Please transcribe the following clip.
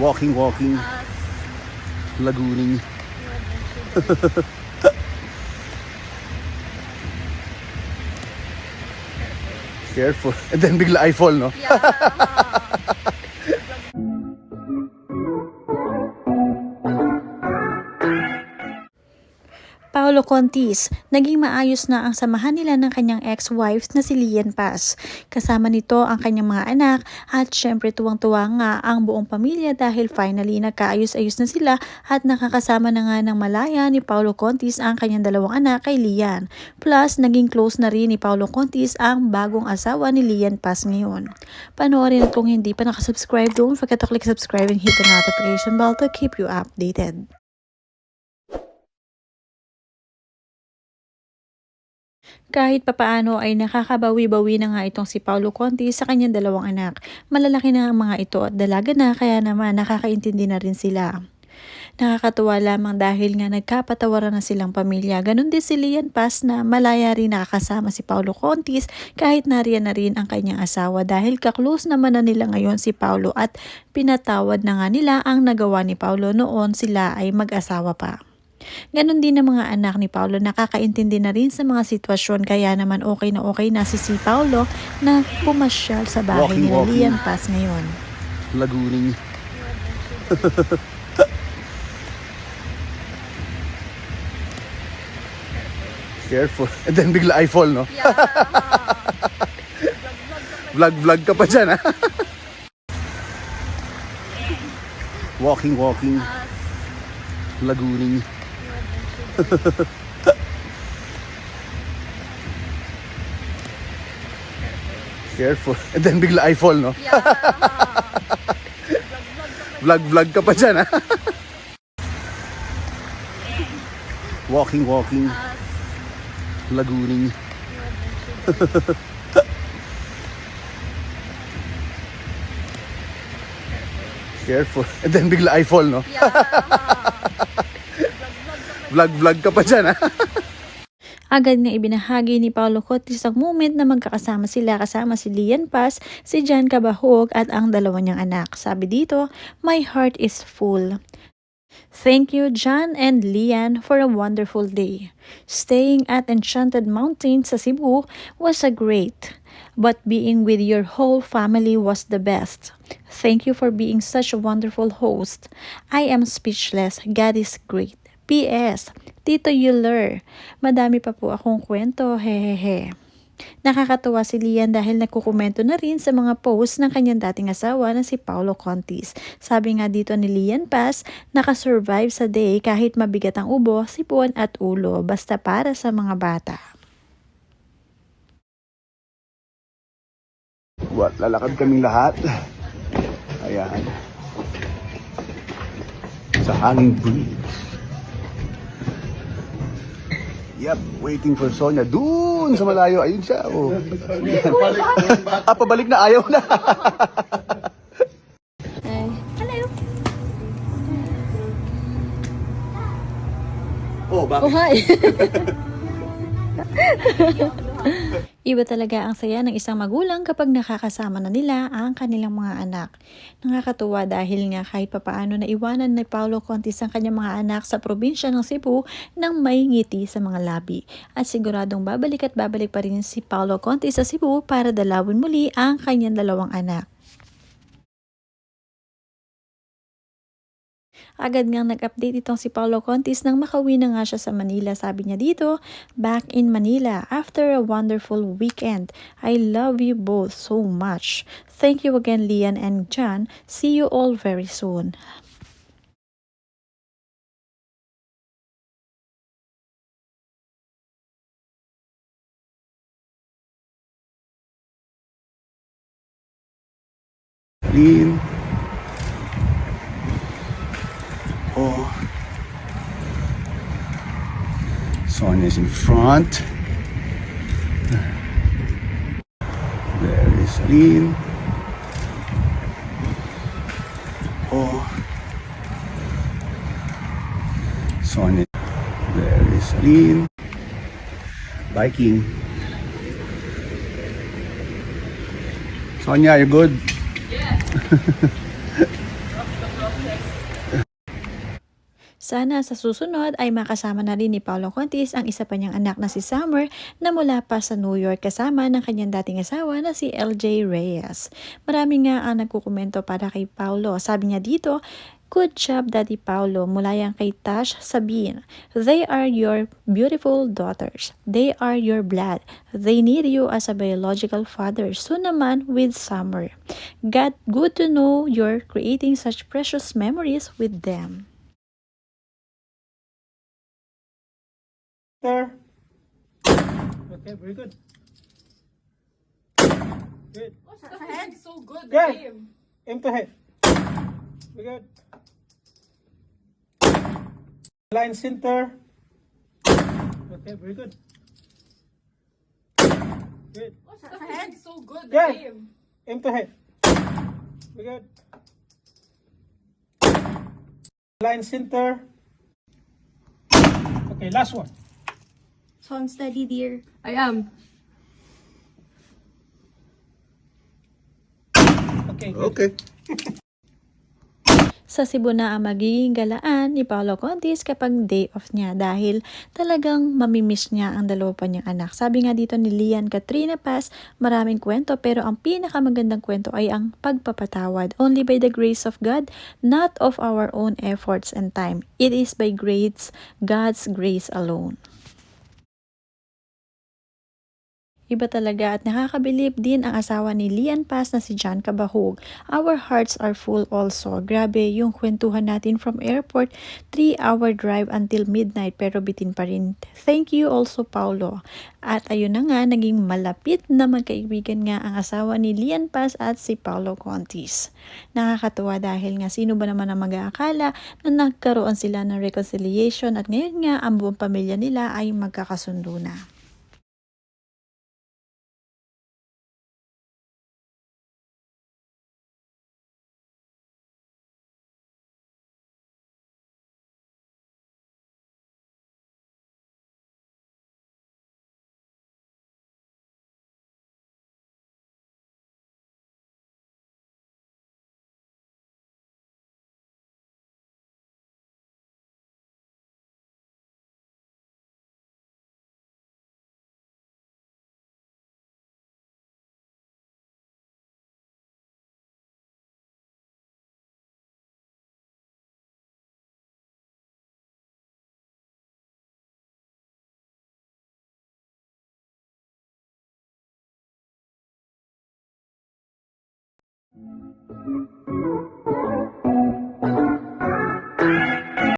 Walking, walking. Lagooning. Careful. And then bigla I fall, no? Paolo Contis, naging maayos na ang samahan nila ng kanyang ex-wife na si Lian Paz. Kasama nito ang kanyang mga anak at syempre tuwang-tuwa nga ang buong pamilya dahil finally nagkaayos-ayos na sila at nakakasama na nga ng malaya ni Paolo Contis ang kanyang dalawang anak kay Lian. Plus, naging close na rin ni Paolo Contis ang bagong asawa ni Lian Paz ngayon. Panoorin at kung hindi pa nakasubscribe, don't forget to click subscribe and hit the notification bell to keep you updated. Kahit papaano ay nakakabawi-bawi na nga itong si Paulo Conti sa kanyang dalawang anak. Malalaki na ang mga ito at dalaga na kaya naman nakakaintindi na rin sila. Nakakatuwa lamang dahil nga nagkapatawaran na silang pamilya. Ganon din si Lian Paz na malaya rin nakakasama si Paulo Contis kahit nariyan na rin ang kanyang asawa dahil kaklose naman na nila ngayon si Paulo at pinatawad na nga nila ang nagawa ni Paulo noon sila ay mag-asawa pa. Ganon din ang mga anak ni Paulo nakakaintindi na rin sa mga sitwasyon kaya naman okay na okay na si si Paulo na pumasyal sa bahay Walking, nila walking. Lian Paz ngayon. Lagooning. Careful. And then bigla I fall, no? vlog, vlog ka pa dyan, ha? walking, walking. Lagooning. Careful. And then bigla I fall, no? Vlog, vlog ka pa dyan, ha? walking, walking. Lagooning. Careful. And then bigla I fall, no? Vlog, vlog ka pa dyan, ha? Agad nga ibinahagi ni Paulo Cotis ang moment na magkakasama sila kasama si Lian Paz, si Jan Cabahog at ang dalawa niyang anak. Sabi dito, My heart is full. Thank you, John and Lian, for a wonderful day. Staying at Enchanted Mountain sa Cebu was a great, but being with your whole family was the best. Thank you for being such a wonderful host. I am speechless. God is great. P.S. Tito Euler, madami pa po akong kwento, hehehe. Nakakatuwa si Lian dahil nagkukomento na rin sa mga posts ng kanyang dating asawa na si Paulo Contis. Sabi nga dito ni Lian Paz, nakasurvive sa day kahit mabigat ang ubo, sipon at ulo, basta para sa mga bata. What? Lalakad kaming lahat. Ayan. Sa hanging breeze. Yep, waiting for Sonia. Doon sa malayo. Ayun siya. Oh. ah, pabalik na. Ayaw na. Hello! oh, bakit? hi! Iba talaga ang saya ng isang magulang kapag nakakasama na nila ang kanilang mga anak. Nakakatuwa dahil nga kahit papaano na iwanan ni Paulo Contis ang kanyang mga anak sa probinsya ng Cebu nang may ngiti sa mga labi. At siguradong babalik at babalik pa rin si Paulo Contis sa Cebu para dalawin muli ang kanyang dalawang anak. Agad ngang nag-update itong si Paulo Contis nang makauwi na nga siya sa Manila. Sabi niya dito, back in Manila after a wonderful weekend. I love you both so much. Thank you again, Lian and John. See you all very soon. Lean. Oh. Sonia's in front. There is Lean. Oh. Sonia. There is Lean. Biking. Sonia, you good? Sana sa susunod ay makasama na rin ni Paolo Contis ang isa pa niyang anak na si Summer na mula pa sa New York kasama ng kanyang dating asawa na si LJ Reyes. Marami nga ang nagkukomento para kay Paolo. Sabi niya dito, Good job, Daddy Paulo. Mula yan kay Tash Sabine. They are your beautiful daughters. They are your blood. They need you as a biological father. Soon naman with Summer. God, good to know you're creating such precious memories with them. There. Okay, very good. Good. That's head so good. The Yeah. game. Aim to hit. Very good. Line center. Okay, very good. Good. That's head so good. The Yeah. game. Aim to hit. Very good. Line center. Okay, last one. So I'm steady, dear. I am. Okay. Okay. Sa Cebu na ang magiging galaan ni Paolo Contis kapag day off niya dahil talagang mamimiss niya ang dalawa pa niyang anak. Sabi nga dito ni Lian Katrina Paz, maraming kwento pero ang pinakamagandang kwento ay ang pagpapatawad. Only by the grace of God, not of our own efforts and time. It is by grace, God's grace alone. Iba talaga at nakakabilib din ang asawa ni Lian Paz na si John Cabahog. Our hearts are full also. Grabe yung kwentuhan natin from airport, 3-hour drive until midnight pero bitin pa rin. Thank you also Paulo. At ayun na nga, naging malapit na magkaibigan nga ang asawa ni Lian Paz at si Paulo Contis. Nakakatuwa dahil nga sino ba naman ang mag-aakala na nagkaroon sila ng reconciliation at ngayon nga ang buong pamilya nila ay magkakasundo na.